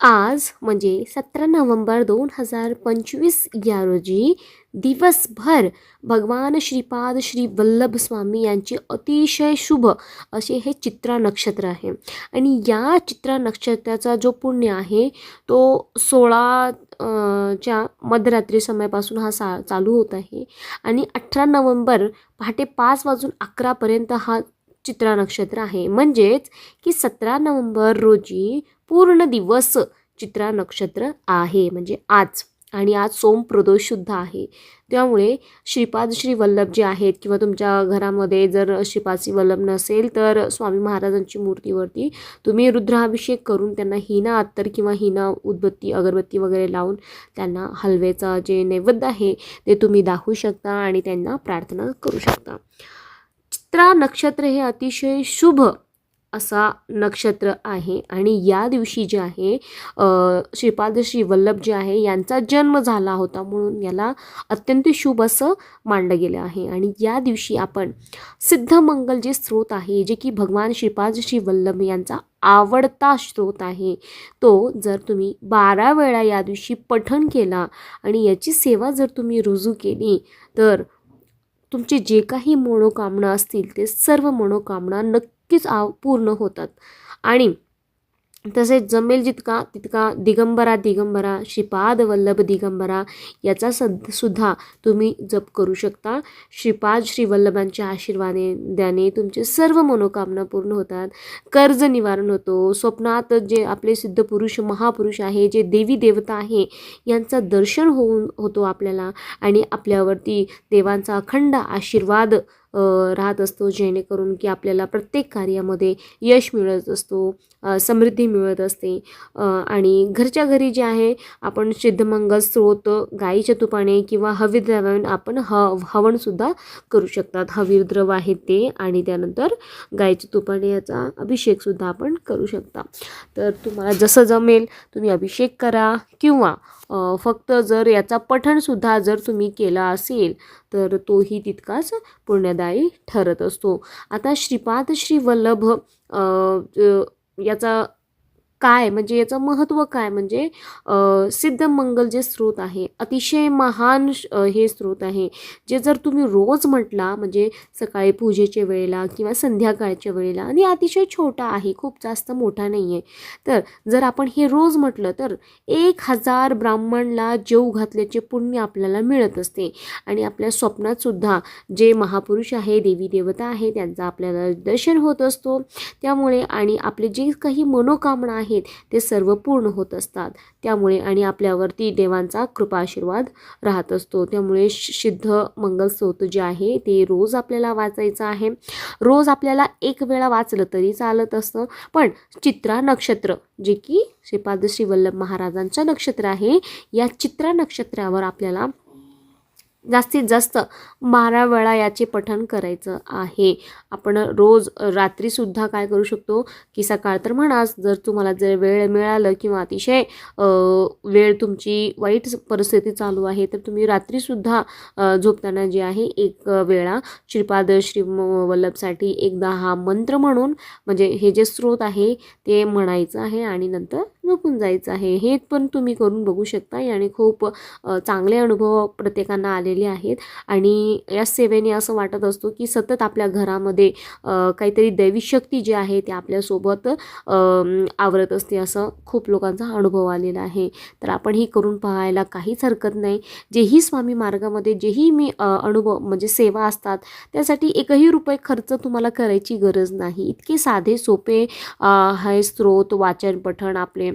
आज म्हणजे सतरा नोव्हेंबर दोन हजार पंचवीस या रोजी दिवसभर भगवान श्रीपाद श्री वल्लभ स्वामी यांचे अतिशय शुभ असे हे चित्रा नक्षत्र आहे. आणि या चित्रा नक्षत्राचा जो पुण्य आहे तो सोळा च्या मध्यरात्री समयापासून हा सा चालू होत आहे. आणि अठरा नोव्हेंबर पहाटे पाच वाजून अकरापर्यंत हा चित्रा नक्षत्र आहे. म्हणजेच की सतरा नोव्हेंबर रोजी पूर्ण दिवस चित्रा नक्षत्र आहे म्हणजे आज. आणि आज सोमप्रदोषसुद्धा आहे. त्यामुळे श्रीपाद श्री वल्लभ जे आहेत किंवा तुमच्या घरामध्ये जर श्रीपाद श्री वल्लभ नसेल तर स्वामी महाराजांची मूर्तीवरती तुम्ही रुद्राभिषेक करून त्यांना हिना अत्तर किंवा हिना उदबत्ती अगरबत्ती वगैरे लावून त्यांना हलवेचा जे नैवेद्य आहे ते तुम्ही दाखवू शकता आणि त्यांना प्रार्थना करू शकता. चित्रा नक्षत्र हे अतिशय शुभ असा नक्षत्र आहे. आणि या दिवशी जे आहे श्रीपादश्री वल्लभ जे आहे यांचा जन्म झाला होता म्हणून याला अत्यंत शुभ असं मांडलं गेलं आहे. आणि या दिवशी आपण सिद्धमंगल जे स्रोत आहे जे की भगवान श्रीपादश्री वल्लभ यांचा आवडता स्रोत आहे तो जर तुम्ही बारा वेळा या दिवशी पठण केला आणि याची सेवा जर तुम्ही रुजू केली तर तुमचे जे काही मनोकामना असतील ते सर्व मनोकामना नक्की नक्कीच आव पूर्ण होतात. आणि तसेच जमेल जितका तितका दिगंबरा दिगंबरा श्रीपाद वल्लभ दिगंबरा याचा सद सुद्धा तुम्ही जप करू शकता. श्रीपाद श्री वल्लभांच्या द्याने तुमचे सर्व मनोकामना पूर्ण होतात. कर्ज निवारण होतो. स्वप्नात जे आपले सिद्ध पुरुष महापुरुष आहे जे देवी देवता आहे यांचं दर्शन होऊन होतो आपल्याला. आणि आपल्यावरती देवांचा अखंड आशीर्वाद राहत असतो जेणेकरून की आपल्याला प्रत्येक कार्यामध्ये यश मिळत असतो समृद्धी मिळत असते. आणि घरच्या घरी जे आहे आपण सिद्धमंगल स्रोत गाईच्या तुपाने किंवा हविद्रव्याने आपण ह हवनसुद्धा करू शकतात. हविद्रव आहे ते आणि त्यानंतर गाईच्या तुपाने याचा अभिषेकसुद्धा आपण करू शकता. तर तुम्हाला जसं जमेल तुम्ही अभिषेक करा किंवा फक्त जर याचा पठणसुद्धा जर तुम्ही केला असेल तर तोही तितकाच पुण्यदायी ठरत असतो. आता श्रीपाद श्री वल्लभ याचा काय म्हणजे याचं महत्त्व काय? म्हणजे सिद्धमंगल जे स्रोत आहे अतिशय महान श- हे स्रोत आहे जे जर तुम्ही रोज म्हटला म्हणजे सकाळी पूजेच्या वेळेला किंवा संध्याकाळच्या वेळेला आणि अतिशय छोटा आहे खूप जास्त मोठा नाही आहे तर जर आपण हे रोज म्हटलं तर एक हजार ब्राह्मणला जेव घातल्याचे पुण्य आपल्याला मिळत असते. आणि आपल्या स्वप्नातसुद्धा जे महापुरुष आहे देवी देवता आहे त्यांचा आपल्याला दर्शन होत असतो. त्यामुळे आणि आपले जे काही मनोकामना आहेत ते सर्व पूर्ण होत असतात. त्यामुळे आणि आपल्यावरती देवांचा कृपा आशीर्वाद राहत असतो. त्यामुळे सिद्ध मंगलस्रोत जे आहे ते रोज आपल्याला वाचायचं आहे. रोज आपल्याला एक वेळा वाचलं तरी चालत असतं. पण चित्रा नक्षत्र जे की श्रीपाद श्रीवल्लभ महाराजांचं नक्षत्र आहे या चित्रा नक्षत्रावर आपल्याला जास्तीत जास्त बारा वेळा याचे पठण करायचं आहे. आपण रोज रात्रीसुद्धा काय करू शकतो? की सकाळ तर म्हणाच जर तुम्हाला जर वेळ मिळालं किंवा अतिशय वेळ तुमची वाईट परिस्थिती चालू आहे तर तुम्ही रात्रीसुद्धा झोपताना जे आहे एक वेळा श्रीपाद श्री वल्लभसाठी एकदा हा मंत्र म्हणून म्हणजे हे जे स्रोत आहे ते म्हणायचं आहे आणि नंतर झोपून जायचं आहे. हे पण तुम्ही करून बघू शकता. आणि खूप चांगले अनुभव प्रत्येकांना आले आलेले आहेत. आणि या सेवेने असं वाटत असतो की सतत आपल्या घरामध्ये काहीतरी दैवी शक्ती जी आहे ती आपल्यासोबत आवरत असते असं खूप लोकांचा अनुभव आलेला आहे. तर आपण ही करून पाहायला काहीच हरकत नाही. जेही स्वामी मार्गामध्ये जेही मी अनुभव म्हणजे सेवा असतात त्यासाठी एकही रुपये खर्च तुम्हाला करायची गरज नाही. इतके साधे सोपे हे स्रोत वाचन पठण आपले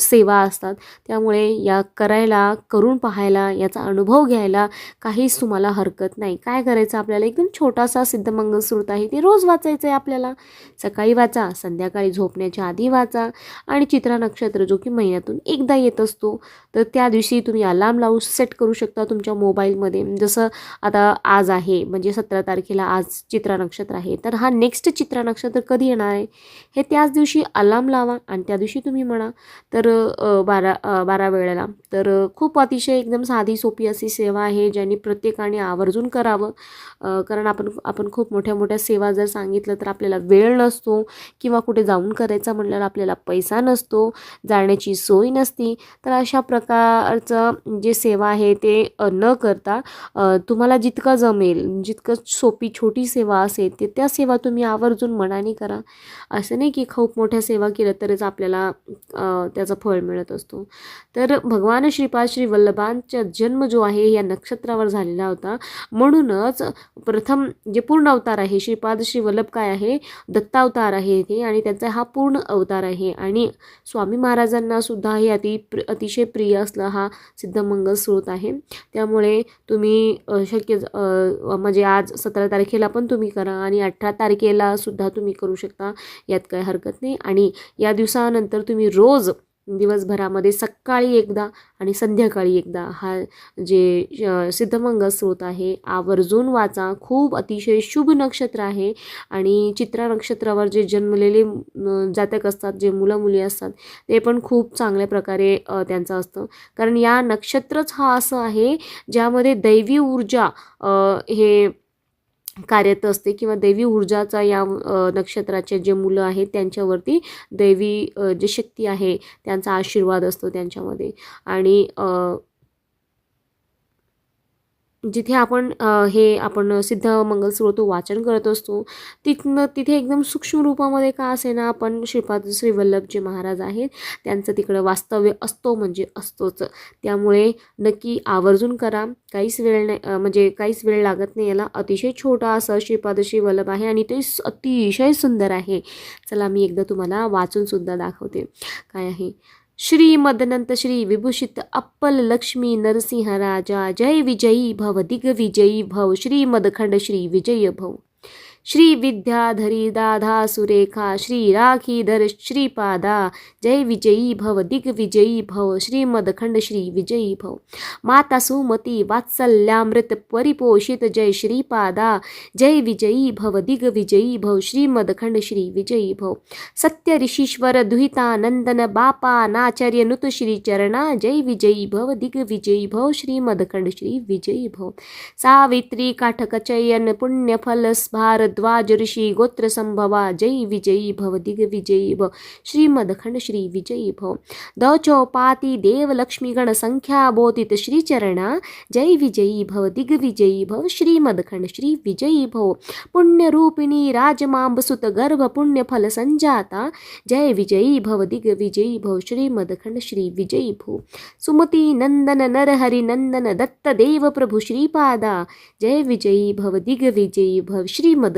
सेवा असतात. त्यामुळे या करायला करून पाहायला याचा अनुभव घ्यायला काहीच तुम्हाला हरकत नाही. काय करायचं आपल्याला? एकदम छोटासा सिद्धमंगल आहे ते रोज वाचायचं आहे आपल्याला. सकाळी वाचा संध्याकाळी झोपण्याच्या आधी वाचा आणि चित्रा नक्षत्र जो की महिन्यातून एकदा येत असतो तर त्या दिवशी तुम्ही अलार्म लावू सेट करू शकता तुमच्या मोबाईलमध्ये. जसं आता आज आहे म्हणजे सतरा तारखेला आज चित्रा नक्षत्र आहे तर हा नेक्स्ट चित्रा नक्षत्र कधी येणार आहे? हे त्याच दिवशी अलार्म लावा आणि त्या दिवशी तुम्ही म्हणा. तर बारा बारा वेळेला. तर खूप अतिशय एकदम साधी सोपी अशी सेवा आहे. आहे ज्यांनी प्रत्येकाने आवर्जून करावं. कारण आपण आपण खूप मोठ्या मोठ्या सेवा जर सांगितलं तर आपल्याला वेळ नसतो किंवा कुठे जाऊन करायचं म्हटल्यावर आपल्याला पैसा नसतो जाण्याची सोय नसती. तर अशा प्रकारचं जे सेवा आहे ते न करता तुम्हाला जितकं जमेल जितकं सोपी छोटी सेवा असेल ते त्या सेवा तुम्ही आवर्जून मनाने करा. असं नाही की खूप मोठ्या सेवा केल्या तरच आपल्याला त्याचं फळ मिळत असतो. तर भगवान श्रीपाद श्री वल्लभांचा जन्म जो आहे या नक्की नक्षत्रावर झालेला होता. म्हणूनच प्रथम जे पूर्ण अवतार आहे श्रीपाद श्री वल्लभ काय आहे? दत्तावतार आहे इथे आणि त्यांचा हा पूर्ण अवतार आहे. आणि स्वामी महाराजांना सुद्धा हे अति प्र अतिशय प्रिय असला हा सिद्धमंगल स्रोत आहे. त्यामुळे तुम्ही शक्य म्हणजे आज सतरा तारखेला पण तुम्ही करा आणि अठरा तारखेला सुद्धा तुम्ही करू शकता. यात काही हरकत नाही. आणि या दिवसानंतर तुम्ही रोज दिवसभरामध्ये सकाळी एकदा आणि संध्याकाळी एकदा हा जे सिद्धमंगल स्रोत आहे आवर्जून वाचा. खूप अतिशय शुभ नक्षत्र आहे आणि चित्रा नक्षत्रावर जे जन्मलेले जातक असतात जे मुलं मुली असतात ते पण खूप चांगल्या प्रकारे त्यांचं असतं. कारण या नक्षत्रच हा असं आहे ज्यामध्ये दैवी ऊर्जा हे कार्यरत असते किंवा दैवी ऊर्जाचा या नक्षत्राचे जे मुलं आहेत त्यांच्यावरती दैवी जे शक्ती आहे त्यांचा आशीर्वाद असतो त्यांच्यामध्ये. आणि जिथे आपण हे आपण सिद्ध मंगलस्रोत वाचन करत असतो तिथनं तिथे एकदम सूक्ष्म रूपामध्ये का असे ना आपण श्रीपाद श्रीवल्लभ वल्लभजी महाराज आहेत त्यांचं तिकडं वास्तव्य असतो म्हणजे असतोच. त्यामुळे नक्की आवर्जून करा. काहीच वेळ नाही म्हणजे काहीच वेळ लागत नाही. याला अतिशय छोटा असं श्रीपाद श्रीवल्लभ आहे आणि ते अतिशय सुंदर आहे. चला मी एकदा तुम्हाला वाचूनसुद्धा दाखवते. काय आहे? श्री मदनंत श्री विभूषित अप्पल लक्ष्मी नरसिंह राजा जय विजयी भव दिग्विजयी भव श्री मदखंड श्री विजय भव। श्री विद्याधरी दाधा सुरेखा श्री राखीधर श्रीपादा जय विजयी भव दिग्विजयी भव श्रीमदखंड श्री विजयी भव। माता सुमती वात्सल्यामृत परिपोषित जय श्रीपादा जय विजयी भव दिग्विजयी भव श्रीमदखंड श्री विजयी भव। सत्य ऋषीश्वर दुहितानंदन बापा नाचार्य नुत श्री चरणा जय विजयी भव दिग्विजयी भव श्रीमदखंड श्री विजयी भव। सावित्री काठकचयन पुण्यफल स्भार भरद्वाजऋषि गोत्रसम्भवा जय विजयी भव दिग्विजयी भव। श्रीमदखंड श्री विजयी भव। द चौपाती देव संख्या बोधित जय विजयी भव दिग्विजयी भव। श्रीमदखंड श्री विजयी भव। पुण्यरूपिणी राजमाम्बसुत गर्भ पुण्यफल संजाता। जय विजयी भव दिग्विजयी भव। श्रीमदखंड श्री विजयी भव। सुमती नंदन नरहरि नंदन दत्त देव प्रभु श्रीपादा। जय विजयी भव दिग्विजयी भव।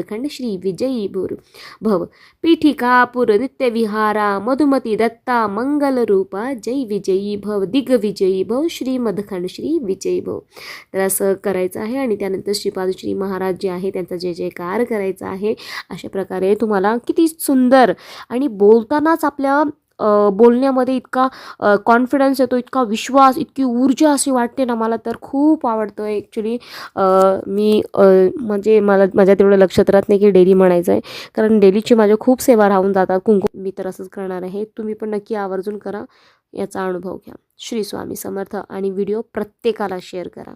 श्रीमदखंड श्री विजयी भूर भव पीठिकापुर नित्यविहारा मधुमती दत्ता मंगल रूपा जय विजयी भव दिग्विजयी भव श्रीमदखंड श्री विजयी भव तर असं करायचं आहे आणि त्यानंतर श्रीपाद श्री महाराज जे आहे. त्यांचा जय जयकार करायचा आहे. अशा प्रकारे तुम्हाला किती सुंदर आणि बोलतानाच आपल्या बोलण्यामध्ये इतका कॉन्फिडन्स येतो इतका विश्वास इतकी ऊर्जा अशी वाटते ना मला तर खूप आवडतं ॲक्च्युली मी म्हणजे मला माझ्या तेवढं लक्षात राहत नाही की डेली म्हणायचं आहे कारण डेलीची माझ्या खूप सेवा राहून जातात. कुंकू मी तर असंच करणार आहे. तुम्ही पण नक्की आवर्जून करा. याचा अनुभव घ्या. श्री स्वामी समर्थ आणि व्हिडिओ प्रत्येकाला शेअर करा.